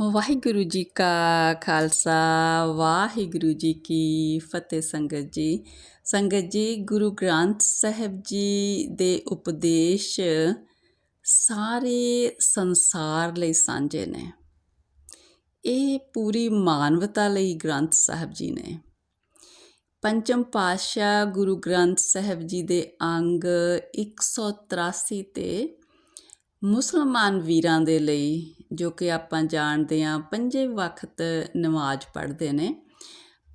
ਵਾਹਿਗੁਰੂ ਜੀ ਕਾ ਖਾਲਸਾ, ਵਾਹਿਗੁਰੂ ਜੀ ਕੀ ਫਤਿਹ ਸੰਗਤ ਜੀ। ਸੰਗਤ ਜੀ, ਗੁਰੂ ਗ੍ਰੰਥ ਸਾਹਿਬ ਜੀ ਦੇ ਉਪਦੇਸ਼ ਸਾਰੇ ਸੰਸਾਰ ਲਈ ਸਾਂਝੇ ਨੇ। ਇਹ ਪੂਰੀ ਮਾਨਵਤਾ ਲਈ ਗ੍ਰੰਥ ਸਾਹਿਬ ਜੀ ਨੇ। ਪੰਚਮ ਪਾਤਸ਼ਾਹ ਗੁਰੂ ਗ੍ਰੰਥ ਸਾਹਿਬ ਜੀ ਦੇ ਅੰਗ 183 ਤੇ ਮੁਸਲਮਾਨ ਵੀਰਾਂ ਦੇ ਲਈ ਜੋ ਕਿ ਆਪਾਂ ਜਾਣਦੇ ਹਾਂ, ਪੰਜੇ ਵਕਤ ਨਮਾਜ਼ ਪੜ੍ਹਦੇ ਨੇ।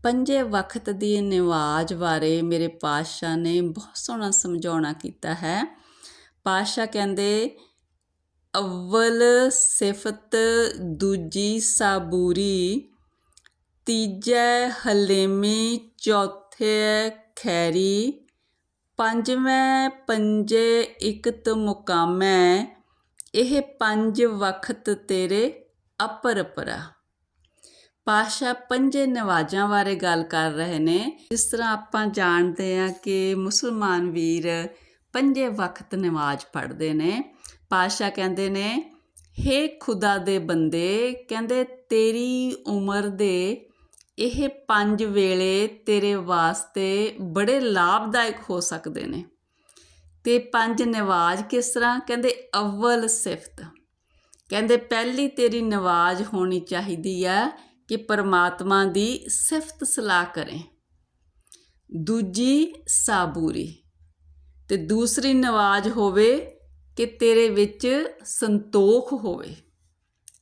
ਪੰਜੇ ਵਕਤ ਦੀ ਨਮਾਜ਼ ਬਾਰੇ ਮੇਰੇ ਪਾਤਸ਼ਾਹ ਨੇ ਬਹੁਤ ਸੋਹਣਾ ਸਮਝਾਉਣਾ ਕੀਤਾ ਹੈ। ਪਾਤਸ਼ਾਹ ਕਹਿੰਦੇ, ਅਵਲ ਸਿਫਤ ਦੂਜੀ ਸਾਬੂਰੀ, ਤੀਜੇ ਹਲੇਮੀ, ਚੌਥੇ ਖੈਰੀ, ਪੰਜਵੇਂ ਪੰਜੇ ਇਕਤ ਮੁਕਾਮੈ ਇਹ ਪੰਜ ਵਕਤ ਤੇਰੇ ਅਪਰਪਰਾ। ਪਾਸ਼ਾ ਪੰਜੇ ਨਵਾਜ਼ਾਂ ਬਾਰੇ ਗੱਲ ਕਰ ਰਹੇ ਨੇ। ਜਿਸ ਤਰ੍ਹਾਂ ਆਪਾਂ ਜਾਣਦੇ ਆ ਕਿ ਮੁਸਲਮਾਨ ਵੀਰ ਪੰਜੇ ਵਕਤ ਨਮਾਜ਼ ਪੜ੍ਹਦੇ ਨੇ। ਪਾਸ਼ਾ ਕਹਿੰਦੇ ਨੇ, ਹੇ ਖੁਦਾ ਦੇ ਬੰਦੇ, ਕਹਿੰਦੇ ਤੇਰੀ ਉਮਰ ਦੇ ਇਹ ਪੰਜ ਵੇਲੇ ਤੇਰੇ ਵਾਸਤੇ ਬੜੇ ਲਾਭਦਾਇਕ ਹੋ ਸਕਦੇ ਨੇ। ਤੇ ਪੰਜ ਨਵਾਜ਼ ਕਿਸ ਤਰ੍ਹਾਂ? ਕਹਿੰਦੇ ਅਵਲ ਸਿਫਤ। ਕਹਿੰਦੇ ਪਹਿਲੀ ਤੇਰੀ ਨਵਾਜ਼ ਹੋਣੀ ਚਾਹੀਦੀ ਆ ਕਿ ਪਰਮਾਤਮਾ ਦੀ ਸਿਫਤ ਸਲਾਹ ਕਰੇ। ਦੂਜੀ, ਸਾਬੂਰੀ। ਤੇ ਦੂਸਰੀ ਨਵਾਜ਼ ਹੋਵੇ ਕਿ ਤੇਰੇ ਵਿੱਚ ਸੰਤੋਖ ਹੋਵੇ।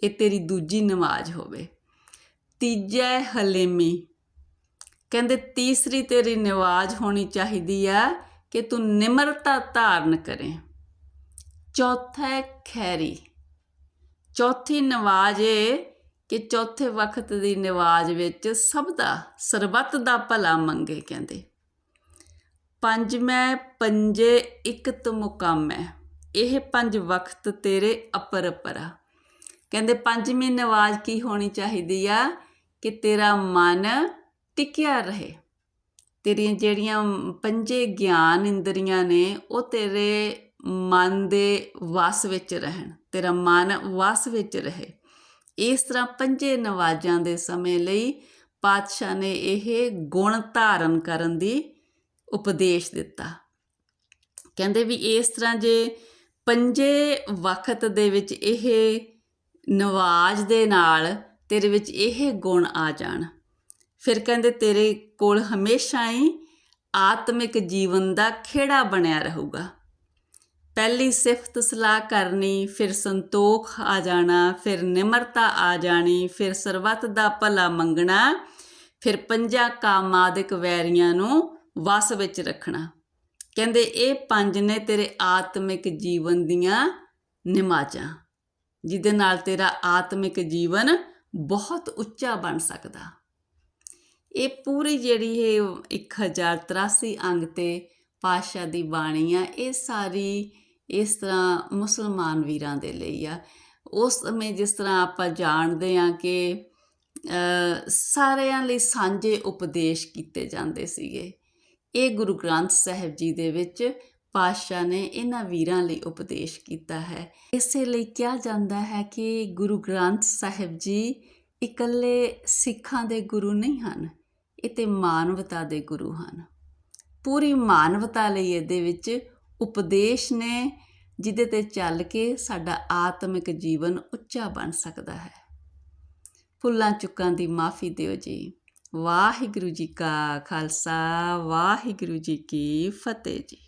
ਇਹ ਤੇਰੀ ਦੂਜੀ ਨਮਾਜ਼ ਹੋਵੇ। ਤੀਜਾ ਹਲੇਮੀ। ਕਹਿੰਦੇ ਤੀਸਰੀ ਤੇਰੀ ਨਿਵਾਜ਼ ਹੋਣੀ ਚਾਹੀਦੀ ਆ ਕਿ ਤੂੰ ਨਿਮਰਤਾ ਧਾਰਨ ਕਰੇ। ਚੌਥਾ ਖੈਰੀ। ਚੌਥੀ ਨਵਾਜ਼ ਏ ਕਿ ਚੌਥੇ ਵਕਤ ਦੀ ਨਵਾਜ਼ ਵਿੱਚ ਸਭ ਦਾ, ਸਰਬੱਤ ਦਾ ਭਲਾ ਮੰਗੇ ਕਹਿੰਦੇ। ਪੰਜਵੇਂ ਪੰਜੇ ਇਕਤ ਮੁਕਾਮ। ਹੈ ਇਹ ਪੰਜ ਵਕਤ ਤੇਰੇ ਅਪਰਪਰਾ ਕਹਿੰਦੇ ਪੰਜਵੀਂ ਨਵਾਜ਼ ਕੀ ਹੋਣੀ ਚਾਹੀਦੀ ਆ? ਕਿ ਤੇਰਾ ਮਨ ਟਿਕਿਆ ਰਹੇ। ਤੇਰੀਆਂ ਜਿਹੜੀਆਂ ਪੰਜੇ ਗਿਆਨ ਇੰਦਰੀਆਂ ਨੇ, ਉਹ ਤੇਰੇ ਮਨ ਦੇ ਵਸ ਵਿੱਚ ਰਹਿਣ, ਤੇਰਾ ਮਨ ਵਸ ਵਿੱਚ ਰਹੇ। ਇਸ ਤਰ੍ਹਾਂ ਪੰਜੇ ਨਵਾਜ਼ਾਂ ਦੇ ਸਮੇਂ ਲਈ ਪਾਤਸ਼ਾਹ ਨੇ ਇਹ ਗੁਣ ਧਾਰਨ ਕਰਨ ਦੀ ਉਪਦੇਸ਼ ਦਿੱਤਾ। ਕਹਿੰਦੇ ਵੀ ਇਸ ਤਰ੍ਹਾਂ ਜੇ ਪੰਜੇ ਵਕਤ ਦੇ ਵਿੱਚ ਇਹ ਨਵਾਜ਼ ਦੇ ਨਾਲ ਤੇਰੇ ਵਿੱਚ ਇਹ ਗੁਣ ਆ ਜਾਣ ਫਿਰ ਕਹਿੰਦੇ, ਤੇਰੇ ਕੋਲ ਹਮੇਸ਼ਾ ਹੀ ਆਤਮਿਕ ਜੀਵਨ ਦਾ ਖੇੜਾ ਬਣਿਆ ਰਹੂਗਾ। ਪਹਿਲੀ ਸਿਫਤ ਸਲਾਹ ਕਰਨੀ, ਫਿਰ ਸੰਤੋਖ ਆ ਜਾਣਾ, ਫਿਰ ਨਿਮਰਤਾ ਆ ਜਾਣੀ, ਫਿਰ ਸਰਬੱਤ ਦਾ ਭਲਾ ਮੰਗਣਾ, ਫਿਰ ਪੰਜਾਂ ਕਾਮਾਦਿਕ ਵੈਰੀਆਂ ਨੂੰ ਵਸ ਵਿੱਚ ਰੱਖਣਾ। ਕਹਿੰਦੇ, ਇਹ ਪੰਜ ਨੇ ਤੇਰੇ ਆਤਮਿਕ ਜੀਵਨ ਦੀਆਂ ਨਿਮਾਜ਼ਾਂ, ਜਿਹਦੇ ਨਾਲ ਤੇਰਾ ਆਤਮਿਕ ਜੀਵਨ ਬਹੁਤ ਉੱਚਾ ਬਣ ਸਕਦਾ। ਇਹ ਪੂਰੀ ਜਿਹੜੀ ਇਹ 1083 ਅੰਗ ਤੇ ਪਾਸ਼ਾ ਦੀ ਬਾਣੀ ਆ, ਇਹ ਸਾਰੀ ਇਸ ਤਰ੍ਹਾਂ ਮੁਸਲਮਾਨ ਵੀਰਾਂ ਦੇ ਲਈ ਆ। ਉਸ ਸਮੇਂ ਜਿਸ ਤਰ੍ਹਾਂ ਆਪਾਂ ਜਾਣਦੇ ਆ ਕਿ ਸਾਰਿਆਂ ਲਈ ਸਾਂਝੇ ਉਪਦੇਸ਼ ਕੀਤੇ ਜਾਂਦੇ ਸੀਗੇ। ਇਹ ਗੁਰੂ ਗ੍ਰੰਥ ਸਾਹਿਬ ਜੀ ਦੇ ਵਿੱਚ ਪਾਤਸ਼ਾਹ ਨੇ ਇਹਨਾਂ ਵੀਰਾਂ ਲਈ ਉਪਦੇਸ਼ ਕੀਤਾ ਹੈ। ਇਸੇ ਲਈ ਕਿਹਾ ਜਾਂਦਾ ਹੈ ਕਿ ਗੁਰੂ ਗ੍ਰੰਥ ਸਾਹਿਬ ਜੀ ਇਕੱਲੇ ਸਿੱਖਾਂ ਦੇ ਗੁਰੂ ਨਹੀਂ ਹਨ। ਇਹ ਤੇ ਮਾਨਵਤਾ ਦੇ ਗੁਰੂ ਹਨ। ਪੂਰੀ ਮਾਨਵਤਾ ਲਈ ਇਹਦੇ ਵਿੱਚ ਉਪਦੇਸ਼ ਨੇ, ਜਿਹਦੇ ਤੇ ਚੱਲ ਕੇ ਸਾਡਾ ਆਤਮਿਕ ਜੀਵਨ ਉੱਚਾ ਬਣ ਸਕਦਾ ਹੈ। ਫੁੱਲਾਂ ਚੁੱਕਾਂ ਦੀ ਮਾਫੀ ਦਿਓ ਜੀ। ਵਾਹਿਗੁਰੂ ਜੀ ਕਾ ਖਾਲਸਾ, ਵਾਹਿਗੁਰੂ ਜੀ ਕੀ ਫਤਿਹ ਜੀ।